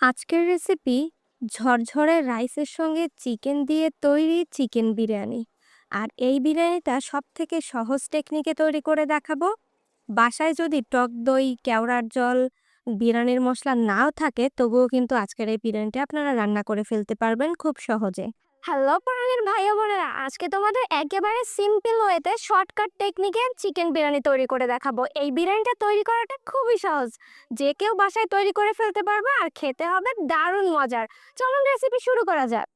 আজকের রেসিপি ঝরঝরে রাইসের সঙ্গে চিকেন দিয়ে তৈরি চিকেন বিরিয়ানি। আর এই বিরিয়ানিটা সব থেকে সহজ টেকনিকে তৈরি করে দেখাবো। বাসায় যদি টক দই, কেওড়ার জল, বিরিয়ানির মশলা নাও থাকে, তবুও কিন্তু আজকের এই বিরিয়ানিটা আপনারা রান্না করে ফেলতে পারবেন খুব সহজে। হ্যালো প্রাণীর ভাই বোনেরা আজকে তোমাদের একেবারে সিম্পল ওয়েতে শর্টকাট টেকনিকে চিকেন বিরিয়ানি তৈরি করে দেখাবো। এই বিরিয়ানিটা তৈরি করাটা খুবই সহজ। যে কেউ বাসায় তৈরি করে ফেলতে পারবে আর খেতে হবে দারুণ মজার। চলুন রেসিপি শুরু করা যাক।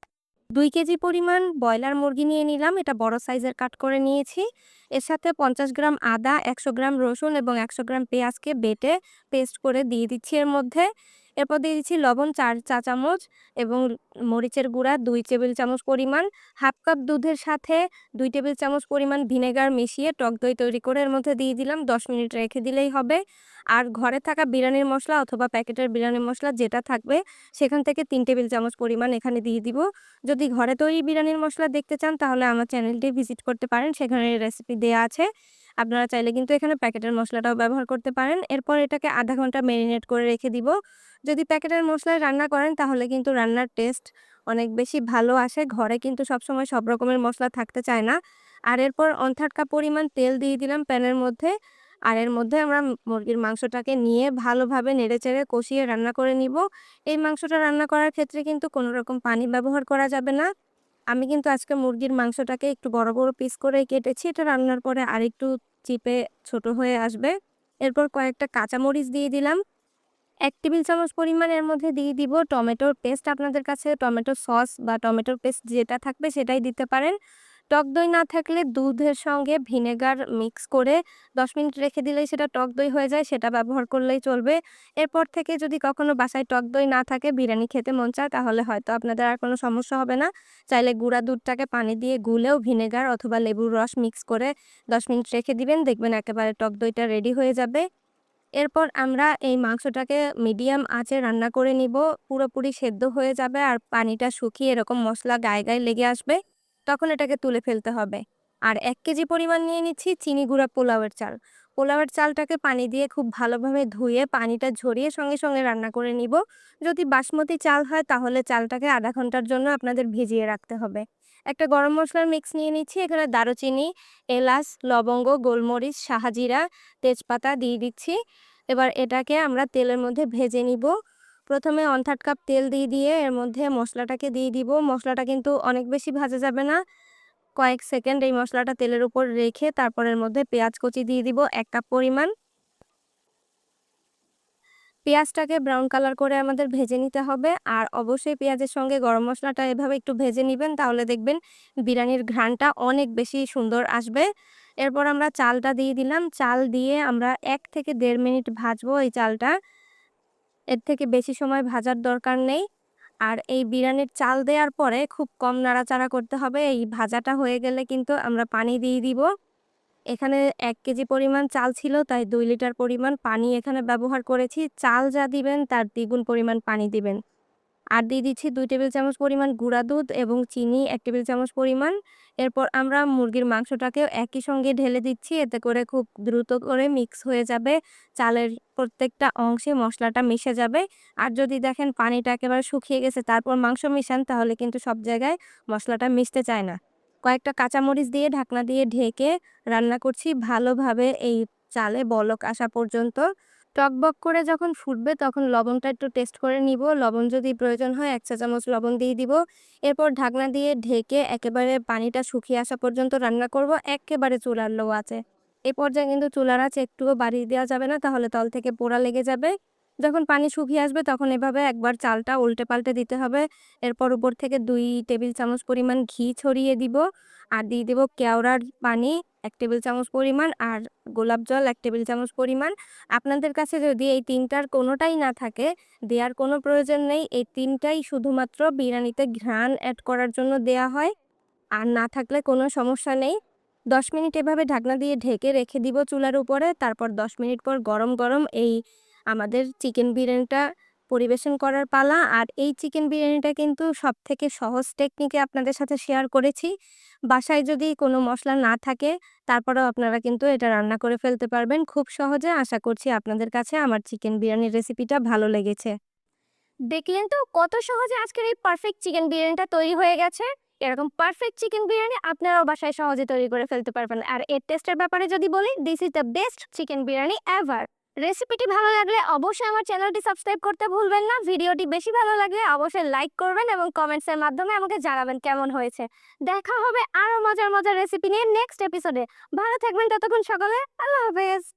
দুই কেজি পরিমাণ ব্রয়লার মুরগি নিয়ে নিলাম, এটা বড় সাইজের কাট করে নিয়েছি। এর সাথে পঞ্চাশ গ্রাম আদা, একশো গ্রাম রসুন এবং একশো গ্রাম পেঁয়াজকে বেটে পেস্ট করে দিয়ে দিচ্ছি এর মধ্যে। এরপর দিয়ে দিচ্ছি লবণ চার চা চামচ এবং মরিচের গুঁড়া দুই টেবিল চামচ পরিমাণ। হাফ কাপ দুধের সাথে দুই টেবিল চামচ পরিমাণ ভিনেগার মিশিয়ে টক দই তৈরি করে এর মধ্যে দিয়ে দিলাম। দশ মিনিট রেখে দিলেই হবে। আর ঘরে থাকা বিরিয়ানির মশলা অথবা প্যাকেটের বিরিয়ানির মশলা যেটা থাকবে সেখান থেকে তিন টেবিল চামচ পরিমাণ এখানে দিয়ে দিব। যদি ঘরে তৈরি বিরিয়ানির মশলা দেখতে চান তাহলে আমার চ্যানেলটি ভিজিট করতে পারেন। সেখানে রেসিপি দেওয়া আছে। আপনারা চাইলে কিন্তু এখানে প্যাকেটের মশলাটাও ব্যবহার করতে পারেন। এরপর এটাকে আধা ঘণ্টা ম্যারিনেট করে রেখে দিব। যদি প্যাকেটের মশলায় রান্না করেন, তাহলে কিন্তু রান্নার টেস্ট অনেক বেশি ভালো আসে। ঘরে কিন্তু সবসময় সব রকমের মশলা থাকতে চায় না। আর এরপর অন্থাটকা পরিমাণ তেল দিয়ে দিলাম প্যানের মধ্যে। আর এর মধ্যে আমরা মুরগির মাংসটাকে নিয়ে ভালোভাবে নেড়েচেড়ে কষিয়ে রান্না করে নিব। এই মাংসটা রান্না করার ক্ষেত্রে কিন্তু কোনো রকম পানি ব্যবহার করা যাবে না। আমি কিন্তু আজকে মুরগির মাংসটাকে একটু বড় বড় পিস করে কেটেছি। এটা রান্নার পরে আরেকটু চিপে ছোট হয়ে আসবে। এরপর কয়েকটা কাঁচামরিচ দিয়ে দিলাম। এক টেবিল চামচ পরিমাণের মধ্যে দিয়ে দিব টমেটোর পেস্ট আপনাদের কাছে টমেটো সস বা টমেটোর পেস্ট যেটা থাকবে সেটাই দিতে পারেন। টক দই না থাকলে দুধের সঙ্গে ভিনেগার মিক্স করে দশ মিনিট রেখে দিলেই সেটা টক দই হয়ে যায়, সেটা ব্যবহার করলেই চলবে। এরপর থেকে যদি কখনো বাসায় টক দই না থাকে, বিরিয়ানি খেতে মন চায়, তাহলে হয়তো আপনাদের আর কোনো সমস্যা হবে না। চাইলে গুঁড়া দুধটাকে পানি দিয়ে গুলেও ভিনেগার অথবা লেবুর রস মিক্স করে দশ মিনিট রেখে দিবেন, দেখবেন একেবারে টক দইটা রেডি হয়ে যাবে। এরপর আমরা এই মাংসটাকে মিডিয়াম আঁচে রান্না করে নিব। পুরোপুরি সেদ্ধ হয়ে যাবে আর পানিটা শুকিয়ে এরকম মশলা গায়ে গায়ে লেগে আসবে। তখন এটাকে তুলে ফেলতে হবে। আর এক কেজি পরিমাণ নিয়ে নিচ্ছি চিনি গুঁড়া পোলাওয়ের চাল। পোলাওয়ের চালটাকে পানি দিয়ে খুব ভালোভাবে ধুয়ে, পানিটা ঝরিয়ে সঙ্গে সঙ্গে রান্না করে নিব। যদি বাসমতি চাল হয় তাহলে চালটাকে আধা ঘণ্টার জন্য আপনাদের ভিজিয়ে রাখতে হবে। একটা গরম মশলার মিক্স নিয়ে নিচ্ছি, এখানে দারুচিনি, এলাচ, লবঙ্গ, গোলমরিচ শাহাজিরা তেজপাতা দিয়ে দিচ্ছি। এবার এটাকে আমরা তেলের মধ্যে ভেজে নিব। প্রথমে ওয়ান থার্ড কাপ তেল দিয়ে দিয়ে এর মধ্যে মশলাটাকে দিয়ে দিব। মশলাটা কিন্তু অনেক বেশি ভাজা যাবে না। কয়েক সেকেন্ড এই মশলাটা তেলের উপর রেখে তারপর এর মধ্যে পেঁয়াজ কুচি দিয়ে দিব, এক কাপ পরিমাণ। পেঁয়াজটাকে ব্রাউন কালার করে আমাদের ভেজে নিতে হবে। আর অবশ্যই পেঁয়াজের সঙ্গে গরম মশলাটা এভাবে একটু ভেজে নেবেন, তাহলে দেখবেন বিরিয়ানির ঘ্রাণটা অনেক বেশি সুন্দর আসবে। এরপর আমরা চালটা দিয়ে দিলাম। চাল দিয়ে আমরা এক থেকে দেড় মিনিট ভাজবো এই চালটা। এর থেকে বেশি সময় ভাজার দরকার নেই। আর এই বিরিয়ানির চাল দেওয়ার পরে খুব কম নাড়াচাড়া করতে হবে। এই ভাজাটা হয়ে গেলে কিন্তু আমরা পানি দিয়ে দিব। এখানে এক কেজি পরিমাণ চাল ছিল, তাই দুই লিটার পরিমাণ পানি এখানে ব্যবহার করেছি। চাল যা দিবেন, তার দ্বিগুণ পরিমাণ পানি দিবেন। আর দিয়ে দিচ্ছি দুই টেবিল চামচ পরিমাণ গুঁড়া দুধ এবং চিনি, এক টেবিল চামচ পরিমাণ। এরপর আমরা মুরগির মাংসটাকেও একই সঙ্গে ঢেলে দিচ্ছি। এতে করে খুব দ্রুত করে মিক্স হয়ে যাবে। চালের প্রত্যেকটা অংশে মশলাটা মিশে যাবে। আর যদি দেখেন পানিটা একেবারে শুকিয়ে গেছে, তারপর মাংস মিশান, তাহলে কিন্তু সব জায়গায় মশলাটা মিশতে চায় না। কয়েকটা কাঁচামরিচ দিয়ে ঢাকনা দিয়ে ঢেকে রান্না করছি ভালোভাবে এই চালে বলক আসা পর্যন্ত। টকবক করে যখন ফুটবে তখন লবণটা একটু টেস্ট করে নিব। লবণ যদি প্রয়োজন হয় এক চা চামচ লবণ দিয়ে দিব। এরপর ঢাকনা দিয়ে ঢেকে একেবারে পানিটা শুকিয়ে আসা পর্যন্ত রান্না করব। একেবারে চুলার লো আছে এ পর্যায়ে কিন্তু চুলার আছে একটুও বাড়িয়ে দেওয়া যাবে না, তাহলে তল থেকে পোড়া লেগে যাবে। যখন পানি শুকিয়ে আসবে তখন এভাবে একবার চালটা উল্টে পাল্টে দিতে হবে। এরপর উপর থেকে দুই টেবিল চামচ পরিমাণ ঘি ছড়িয়ে দিব। আর দিয়ে দেবো কেওড়ার পানি। এক টেবিল চামচ পরিমাণ আর গোলাপ জল এক টেবিল চামচ পরিমাণ। আপনাদের কাছে যদি এই তিনটার কোনোটাই না থাকে দেওয়ার কোনো প্রয়োজন নেই। এই তিনটাই শুধুমাত্র বিরিয়ানিতে ঘ্রাণ অ্যাড করার জন্য দেয়া হয়। আর না থাকলে কোনো সমস্যা নেই। দশ মিনিট এভাবে ঢাকনা দিয়ে ঢেকে রেখে দিব চুলার উপরে। তারপর দশ মিনিট পর গরম গরম এই আমাদের চিকেন বিরিয়ানিটা পরিবেশন করার পালা। আর এই চিকেন বিরিয়ানিটা কিন্তু সব থেকে সহজ টেকনিকে আপনাদের সাথে শেয়ার করেছি। বাসায় যদি কোনো মশলা না থাকে, তারপরেও আপনারা কিন্তু এটা রান্না করে ফেলতে পারবেন। খুব সহজে আশা করছি আপনাদের কাছে আমার চিকেন বিরিয়ানির রেসিপিটা ভালো লেগেছে। দেখলেন তো কত সহজে আজকের এই পারফেক্ট চিকেন বিরিয়ানিটা তৈরি হয়ে গেছে। এরকম পারফেক্ট চিকেন বিরিয়ানি আপনারাও বাসায় সহজে তৈরি করে ফেলতে পারবেন। আর এর টেস্টের ব্যাপারে যদি বলি this is the best chicken biryani ever রেসিপিটি ভালো লাগলে অবশ্যই আমার চ্যানেলটি সাবস্ক্রাইব করতে ভুলবেন না। ভিডিওটি বেশি ভালো লাগলে অবশ্যই লাইক করবেন এবং কমেন্টসের মাধ্যমে আমাকে জানাবেন কেমন হয়েছে। দেখা হবে আরও মজার মজার রেসিপি নিয়ে নেক্সট এপিসোডে ভালো থাকবেন, ততক্ষণ সকালে, আল্লাহ হাফেজ।